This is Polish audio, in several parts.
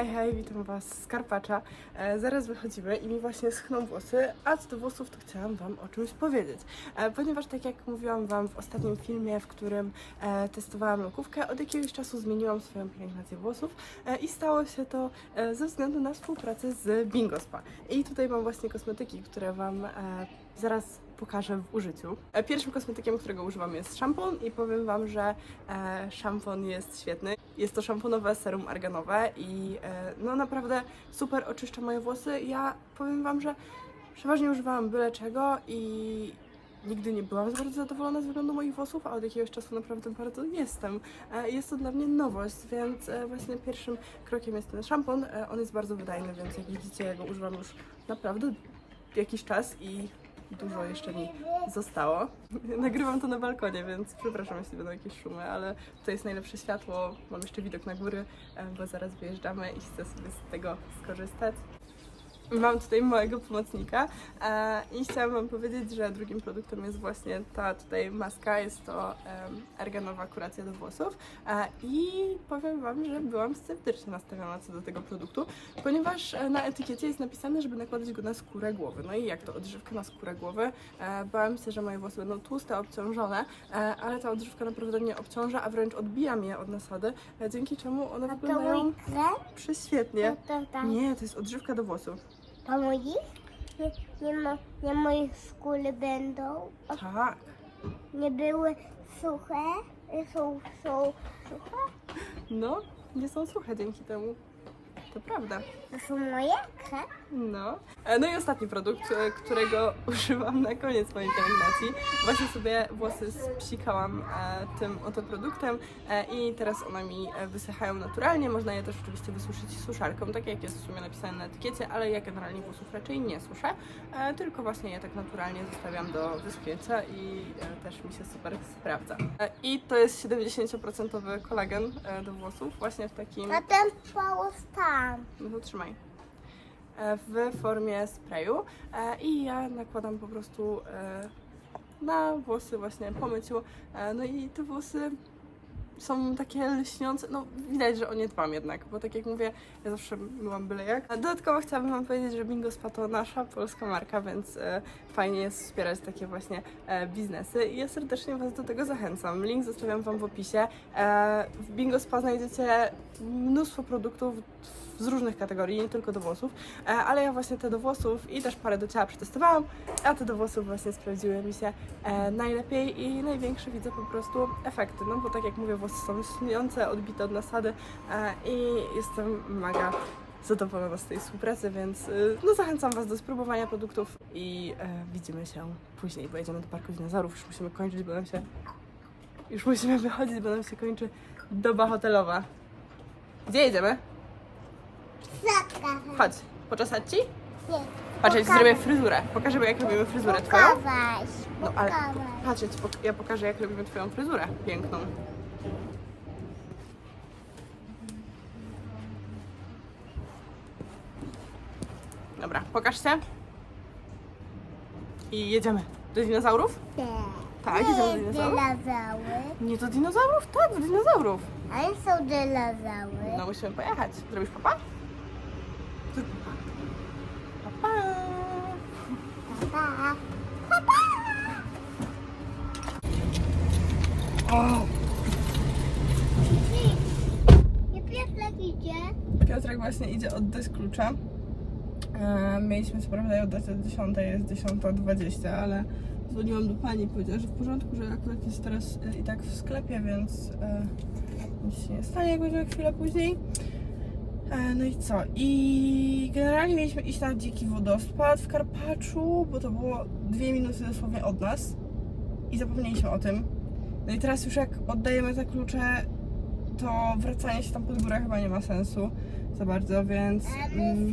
Hej, hej, witam Was z Karpacza. E, zaraz wychodzimy i mi właśnie schną włosy, a co do włosów to chciałam Wam o czymś powiedzieć. E, ponieważ tak jak mówiłam Wam w ostatnim filmie, w którym e, testowałam lokówkę, od jakiegoś czasu zmieniłam swoją pielęgnację włosów e, i stało się to e, ze względu na współpracę z Bingo Spa. I tutaj mam właśnie kosmetyki, które Wam e, zaraz pokażę w użyciu. E, Pierwszym kosmetykiem, którego używam jest szampon i powiem Wam, że e, szampon jest świetny. Jest to szamponowe serum arganowe i e, no naprawdę super oczyszcza moje włosy. Ja powiem Wam, że przeważnie używałam byle czego i nigdy nie byłam bardzo zadowolona z wyglądu moich włosów, a od jakiegoś czasu naprawdę bardzo jestem. E, Jest to dla mnie nowość, więc e, właśnie pierwszym krokiem jest ten szampon. On jest bardzo wydajny, więc jak widzicie, ja go używam już naprawdę jakiś czas i dużo jeszcze mi zostało. Nagrywam to na balkonie, więc przepraszam, jeśli będą jakieś szumy, ale tutaj jest najlepsze światło, mam jeszcze widok na góry, bo zaraz wyjeżdżamy i chcę sobie z tego skorzystać. Mam tutaj małego pomocnika e, i chciałam Wam powiedzieć, że drugim produktem jest właśnie ta tutaj maska, jest to erganowa kuracja do włosów e, i powiem Wam, że byłam sceptycznie nastawiona co do tego produktu, ponieważ e, na etykiecie jest napisane, żeby nakładać go na skórę głowy. No i jak to odżywka na skórę głowy? Bałam się, że moje włosy będą tłuste, obciążone, ale ta odżywka naprawdę nie obciąża, a wręcz odbija mnie od nasady, dzięki czemu one wyglądają prześwietnie. Nie, to jest odżywka do włosów. To moich? Nie, nie, mo, nie moich skóry będą. O, Tak. Nie były suche. Są, są suche? No, nie są suche dzięki temu. To prawda. To są moje? No. E, No i ostatni produkt, e, którego używam na koniec mojej pielęgnacji. Właśnie sobie włosy spsikałam e, tym oto produktem i teraz one mi wysychają naturalnie. Można je też oczywiście wysuszyć suszarką, tak jak jest w sumie napisane na etykiecie, ale ja generalnie włosów raczej nie suszę, tylko właśnie je tak naturalnie zostawiam do wyschnięcia i też mi się super sprawdza. I to jest 70% kolagen do włosów, właśnie w takim... A ten połóż tam. No to trzymaj. E, W formie sprayu e, i ja nakładam po prostu e, na włosy właśnie po myciu. No i te włosy są takie lśniące, no widać, że o nie dbam jednak, bo tak jak mówię, ja zawsze myłam byle jak. Dodatkowo chciałabym Wam powiedzieć, że Bingo Spa to nasza polska marka, więc fajnie jest wspierać takie właśnie biznesy i ja serdecznie Was do tego zachęcam. Link zostawiam Wam w opisie. W Bingo Spa znajdziecie mnóstwo produktów z różnych kategorii, nie tylko do włosów, e, ale ja właśnie te do włosów i też parę do ciała przetestowałam, a te do włosów właśnie sprawdziły mi się e, najlepiej i największe widzę po prostu efekty, no bo tak jak mówię, włosy są śniące, odbite od nasady e, i jestem mega zadowolona z tej współpracy, więc no zachęcam Was do spróbowania produktów i widzimy się później, bo jedziemy do Parku Dinozaurów, już musimy kończyć, bo nam się już musimy wychodzić, bo nam się kończy doba hotelowa. Gdzie jedziemy? Zaka. Chodź, poczesać Ci? Nie. Patrz, ja Ci zrobię fryzurę. Pokażemy jak robimy fryzurę Twoją. Pokazać. No ale Pokazać. patrz, ja, ci pok- ja pokażę jak robimy Twoją fryzurę piękną. Dobra, pokaż się. I jedziemy. Do dinozaurów? Nie. Tak, Nie jedziemy do dinozaurów. dinozaury. Nie do dinozaurów? Tak, do dinozaurów. Ale są dinozaury. No musimy pojechać. Zrobisz papa? Zrób papa. Papa. Pa. O! Nie Piotrek idzie. Piotrek właśnie idzie oddać klucze. E, mieliśmy co prawda oddać o 10, jest 10.20, ale dzwoniłam do pani i powiedziała, że w porządku, że akurat jest teraz e, i tak w sklepie, więc e, nic się nie stanie, jak będziemy chwilę później. E, no i co? I generalnie mieliśmy iść na dziki wodospad w Karpaczu, bo to było dwie minuty dosłownie od nas i zapomnieliśmy o tym. No i teraz już jak oddajemy te klucze, to wracanie się tam pod górę chyba nie ma sensu za bardzo, więc mm,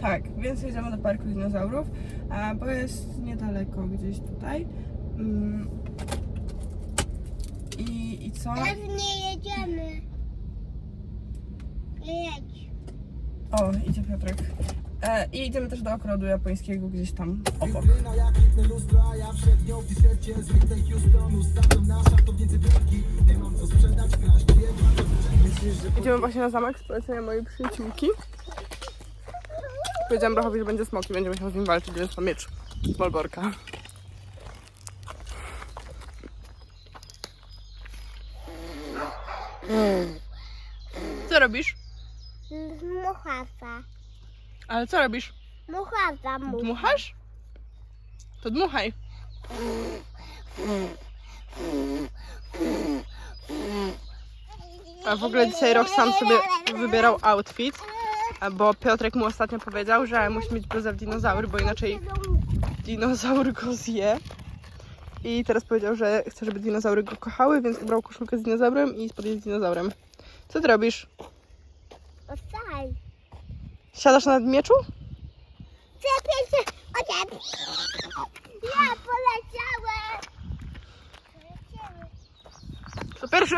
tak, więc jedziemy do parku dinozaurów, bo jest niedaleko gdzieś tutaj. Mm, I, I co? Teraz nie jedziemy. Jedź. O, idzie Piotrek. E, I idziemy też do ogrodu japońskiego gdzieś tam obok. Idziemy właśnie na zamek z polecenia mojej przyjaciółki. Powiedziałam Brachowi, że będzie smok i będzie musiał z nim walczyć, więc mam miecz z Malborka. Co robisz? Muchasa. Ale co robisz? Muchasa mu. Dmuchasz? To dmuchaj. A w ogóle dzisiaj Rok sam sobie wybierał outfit, bo Piotrek mu ostatnio powiedział, że musi mieć bluzę w dinozaury, bo inaczej dinozaur go zje. I teraz powiedział, że chce, żeby dinozaury go kochały, więc ubrał koszulkę z dinozaurem i spodnie z dinozaurem. Co ty robisz? Ostaj. Siadasz na mieczu? Czepię się. Ja poleciałem. To pierwszy!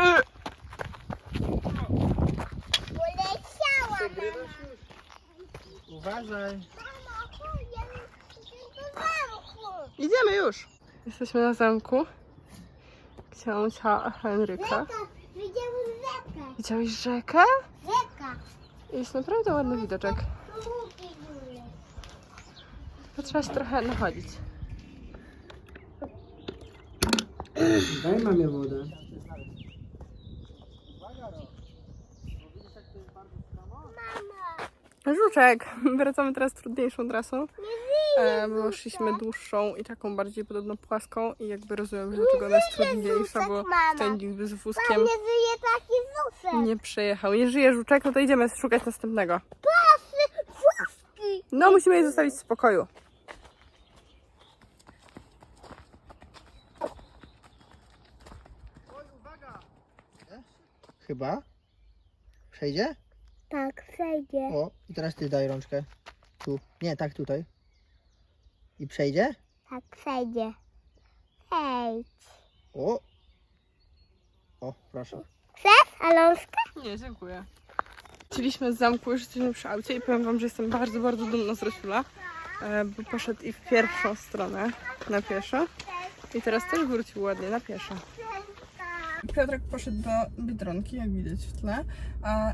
Poleciałam. Uważaj. Mama, chodź, ja do zamku. Idziemy już. Jesteśmy na zamku księcia Henryka. Rzeka. Widziałem rzekę. Widziałeś rzekę? Rzeka. Jest naprawdę ładny widoczek. To trzeba się trochę nachodzić. Daj mamie wodę. Mama. Żuczek! Wracamy teraz trudniejszą trasą, e, bo szliśmy dłuższą i taką bardziej podobno płaską i jakby rozumiem, że dlaczego ona jest trudniejsza, bo ten z wózkiem nie żyje taki wózek. nie przejechał. Nie żyje żuczek, no to idziemy szukać następnego. Pasy, wózki. No, musimy jej zostawić w spokoju. Chyba. Przejdzie? Tak, przejdzie. O, i teraz ty daj rączkę. Tu. Nie, tak tutaj. I przejdzie? Tak, przejdzie. Przejdź. O. O, proszę. Chcesz, Alonska? Nie, dziękuję. Chcieliśmy z zamku, już jesteśmy przy aucie i powiem wam, że jestem bardzo, bardzo dumna z Rosiula, e, bo poszedł i w pierwszą stronę na pieszo i teraz też wrócił ładnie na pieszo. Piotrek poszedł do Biedronki, jak widać w tle, a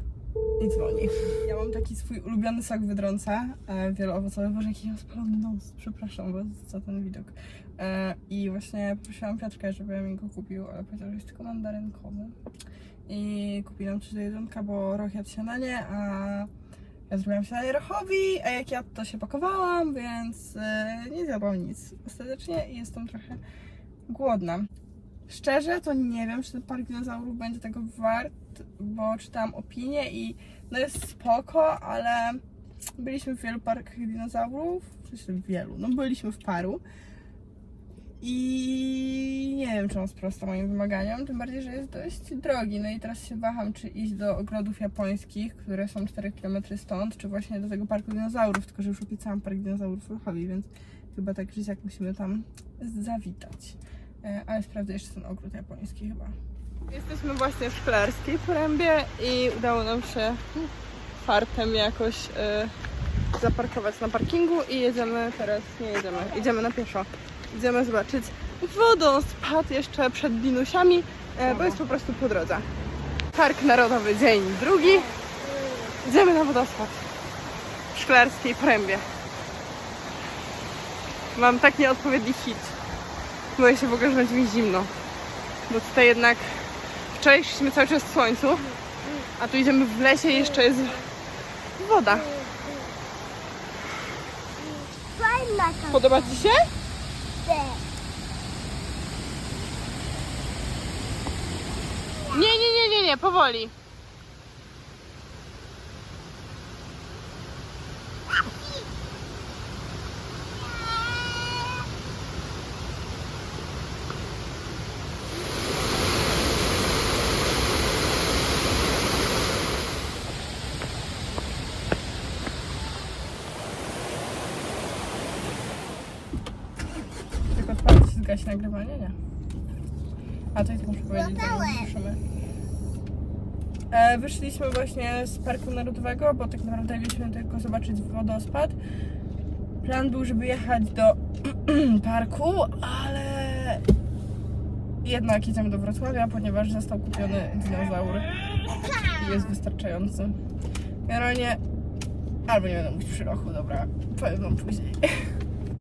i dzwoni. Ja mam taki swój ulubiony sok wydrąca, e, wieloowocowy. Boże, jaki spalony nos, przepraszam was za ten widok. E, I właśnie prosiłam Piotrka, żeby mi go kupił, ale powiedział, że jest tylko mandarynkowy. I kupiłam coś do jedzonka, bo Roch jadł śniadanie, a ja zrobiłam śniadanie Rochowi, a jak ja to się pakowałam, więc e, nie zjadłam nic ostatecznie jestem trochę głodna. Szczerze to nie wiem, czy ten park dinozaurów będzie tego wart, bo czytałam opinię i no jest spoko, ale byliśmy w wielu parkach dinozaurów, sensie w wielu, no byliśmy w paru i nie wiem, czy on sprosta moim wymaganiom, tym bardziej, że jest dość drogi, no i teraz się waham, czy iść do ogrodów japońskich, które są 4 km stąd, czy właśnie do tego parku dinozaurów, tylko że już obiecałam park dinozaurów Ruchowi, więc chyba tak czy siak musimy tam zawitać. E, Ale sprawdzę jeszcze ten ogród japoński chyba. Jesteśmy właśnie w Szklarskiej Porębie i udało nam się fartem jakoś e, zaparkować na parkingu i jedziemy teraz, nie jedziemy, idziemy na pieszo. Idziemy zobaczyć wodospad jeszcze przed Dinusiami, e, bo jest po prostu po drodze. Park Narodowy dzień drugi. Idziemy na wodospad w Szklarskiej Porębie. Mam tak nieodpowiedni hit. Boję się w ogóle, że będzie mi zimno. Bo tutaj jednak wczoraj szliśmy cały czas w słońcu, a tu idziemy w lesie i jeszcze jest woda. Podoba Ci się? Nie, nie, nie, nie, nie, powoli. Tylko zgasi nagrywanie? Nie. A to i tak muszę powiedzieć, zanim ruszymy. E, wyszliśmy właśnie z Parku Narodowego, bo tak naprawdę mieliśmy tylko zobaczyć wodospad. Plan był, żeby jechać do parku, ale jednak jedziemy do Wrocławia, ponieważ został kupiony dinozaur i jest wystarczający. Generalnie albo nie będę mówić przy rochu, dobra, powiem wam później.